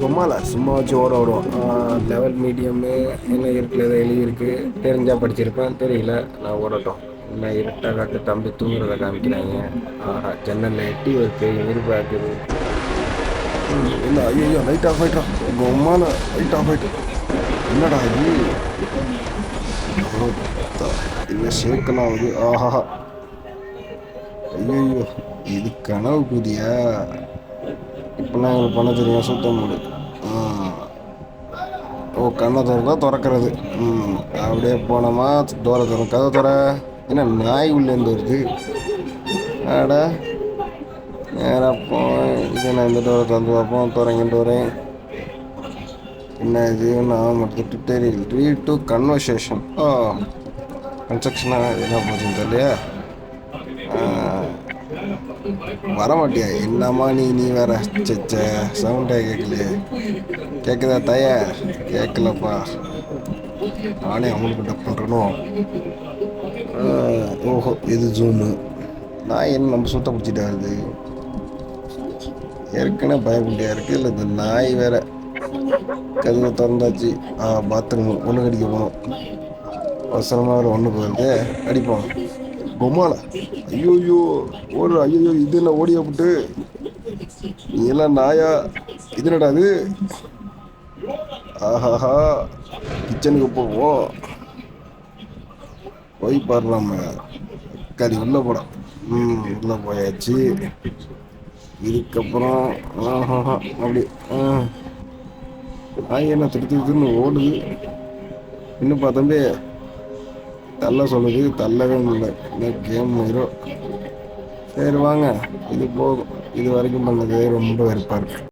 கொமால சும்மா வச்சு ஓட விடுவோம் லெவல் மீடியமு என்ன இருக்குல்ல ஏதோ எழுதியிருக்கு தெரிஞ்சால் படிச்சிருப்பேன் தெரியல நான் ஓடட்டும். என்ன இருட்டாக காட்டு தம்பி தூங்குறத காமிக்கிறாங்க. ஆஹா ஜன்னலில் எட்டி ஒரு பெரிய எதிர்பார்க்குது இல்லை ஐயோ லைட் ஆஃப் ஆயிட்டா கும்மால லைட் ஆஃப் ஆயிட்டு. என்னடா இது? இது சேர்க்கலாம் ஆகுது ஆஹா. ஐயோ இது கனவு புதியா? இப்போலாம் எங்களுக்கு பண்ண தெரியும் சுத்த முடி ஓ கண்ணை திறந்தா திறக்கிறது. ம். அப்படியே போனோமா தோற திறந்து கதை திற. என்ன நாய் உள்ளேருந்து வருது. ஆட நேராக போய் இது நான் இந்த டோரை திறந்து பார்ப்போம் திறங்கிட்டு வரேன். என்ன இது? நான் மட்டும் தெரியல. ரீட் டு கன்வர்சேஷன் ஓ. கன்ஸ்ட்ரக்ஷனாக என்ன போச்சுன்னு தெரியலையா? வரமாட்டியா? என்னம்மா நீ நீ வேற? சச்ச சவுண்டே கேட்கலையே. கேட்குதா தய? கேட்கலப்பா நானே அவங்களுக்கு டப் பண்ணுறனும் ஓஹோ இது ஜூமு நான் என்ன நம்ம சுத்த பிடிச்சிட்டா வருது ஏற்கனவே பயப்படியா இருக்குது இல்லை இந்த நாய் வேற கதவை திறந்தாச்சு. பாத்ரூம் ஒன்று கடிக்க போகணும். அவசரமாக வேறு ஒன்றுக்கு வருது. அடிப்போம். பொம்மால ஐயோயோ ஓடு ஓடுற ஐயோ இது என்ன போட்டு? விட்டு நீ எல்லாம் நாயா? இது என்னடா அது ஆஹாஹா கிச்சனுக்கு போவோம். போய் பாடலாம கறி உள்ளே போடா. ம் உள்ளே போயாச்சு. இதுக்கப்புறம் ஆஹாஹா அப்படி ஆ. நாய் என்ன திருத்தி திருன்னு ஓடுது. இன்னும் பார்த்தம்பே தள்ள சொல்லுது தள்ளவே முடியல. இந்த கேம் ஹீரோ சரி வாங்க இது போதும். இது வரைக்கும் பண்ணதே ரொம்ப வெறுப்பாக இருக்குது